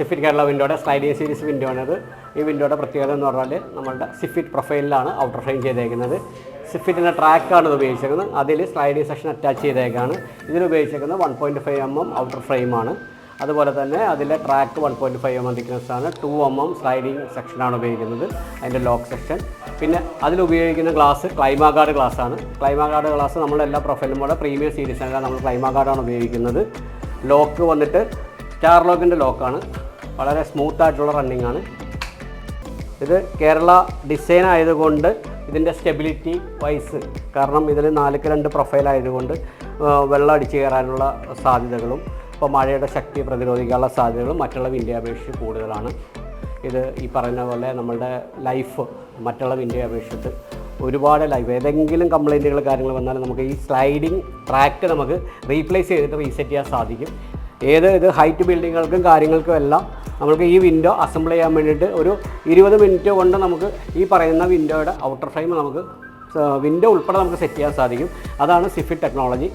സിഫിറ്റ് കേരള വിൻഡോയുടെ sliding series window ആണത്. ഈ വിൻഡോയുടെ പ്രത്യേകത എന്ന് പറഞ്ഞാൽ നമ്മളുടെ സിഫിറ്റ് പ്രൊഫൈലിലാണ് ഔട്ടർ ഫ്രെയിം ചെയ്തേക്കുന്നത്. സിഫിറ്റിന്റെ ട്രാക്കാണ് ഇത് ഉപയോഗിച്ചേക്കുന്നത് അതിൽ സ്ലൈഡിംഗ് സെക്ഷൻ അറ്റാച്ച് ചെയ്തേക്കാണ്. ഇതിൽ ഉപയോഗിച്ചേക്കുന്നത് one point five M M outer ഫ്രെയിമാണ് അതുപോലെ തന്നെ അതിലെ track one point five M M thickness ആണ്. ടു എം എം സ്ലൈഡിംഗ് സെക്ഷനാണ് ഉപയോഗിക്കുന്നത്. അതിന്റെ ലോക്ക് സെക്ഷൻ പിന്നെ അതിൽ ഉപയോഗിക്കുന്ന ഗ്ലാസ് ക്ലൈമാ ഗാർഡ് ഗ്ലാസ് ആണ് ക്ലൈമാ ഗാർഡ് ഗ്ലാസ് നമ്മളെല്ലാ പ്രൊഫൈലും പോലെ പ്രീമിയം സീരീസിനെല്ലാം നമ്മൾ ക്ലൈമാ ഗാർഡാണ് ഉപയോഗിക്കുന്നത്. ലോക്ക് വന്നിട്ട് സ്റ്റാർ ലോക്കിന്റെ ലോക്കാണ് വളരെ സ്മൂത്ത് ആയിട്ടുള്ള റണ്ണിങ് ആണ്. ഇത് കേരള ഡിസൈൻ ആയതുകൊണ്ട് ഇതിന്റെ സ്റ്റെബിലിറ്റി വൈസ് കാരണം ഇതിൽ നാലുക്ക് രണ്ട് പ്രൊഫൈൽ ആയതുകൊണ്ട് വെള്ളം അടിച്ചു കയറാനുള്ള സാധ്യതകളും ഇപ്പോൾ മഴയുടെ ശക്തി പ്രതിരോധിക്കാനുള്ള സാധ്യതകളും മറ്റുള്ള വിൻഡയെ അപേക്ഷിച്ച് കൂടുതലാണ്. ഇത് ഈ പറയുന്ന പോലെ നമ്മളുടെ ലൈഫ് മറ്റുള്ള വിൻഡയെ അപേക്ഷിച്ചിട്ട് ഒരുപാട് ലൈഫ് ഏതെങ്കിലും കംപ്ലൈന്റുകൾ കാര്യങ്ങൾ വന്നാൽ നമുക്ക് ഈ സ്ലൈഡിങ് ട്രാക്ക് നമുക്ക് റീപ്ലേസ് ചെയ്തിട്ട് റീസെറ്റ് ചെയ്യാൻ സാധിക്കും. ഏത് ഇത് ഹൈറ്റ് ബിൽഡിങ്ങുകൾക്കും കാര്യങ്ങൾക്കും എല്ലാം നമുക്ക് ഈ വിൻഡോ അസംബിൾ ചെയ്യാൻ വേണ്ടിയിട്ട് ഒരു ഇരുപത് മിനിറ്റ് കൊണ്ട് നമുക്ക് ഈ പറയുന്ന വിൻഡോയുടെ ഔട്ടർ ഫ്രെയിം നമുക്ക് വിൻഡോ ഉൾപ്പെടെ നമുക്ക് സെറ്റ് ചെയ്യാൻ സാധിക്കും. അതാണ് സിഫിറ്റ് ടെക്നോളജി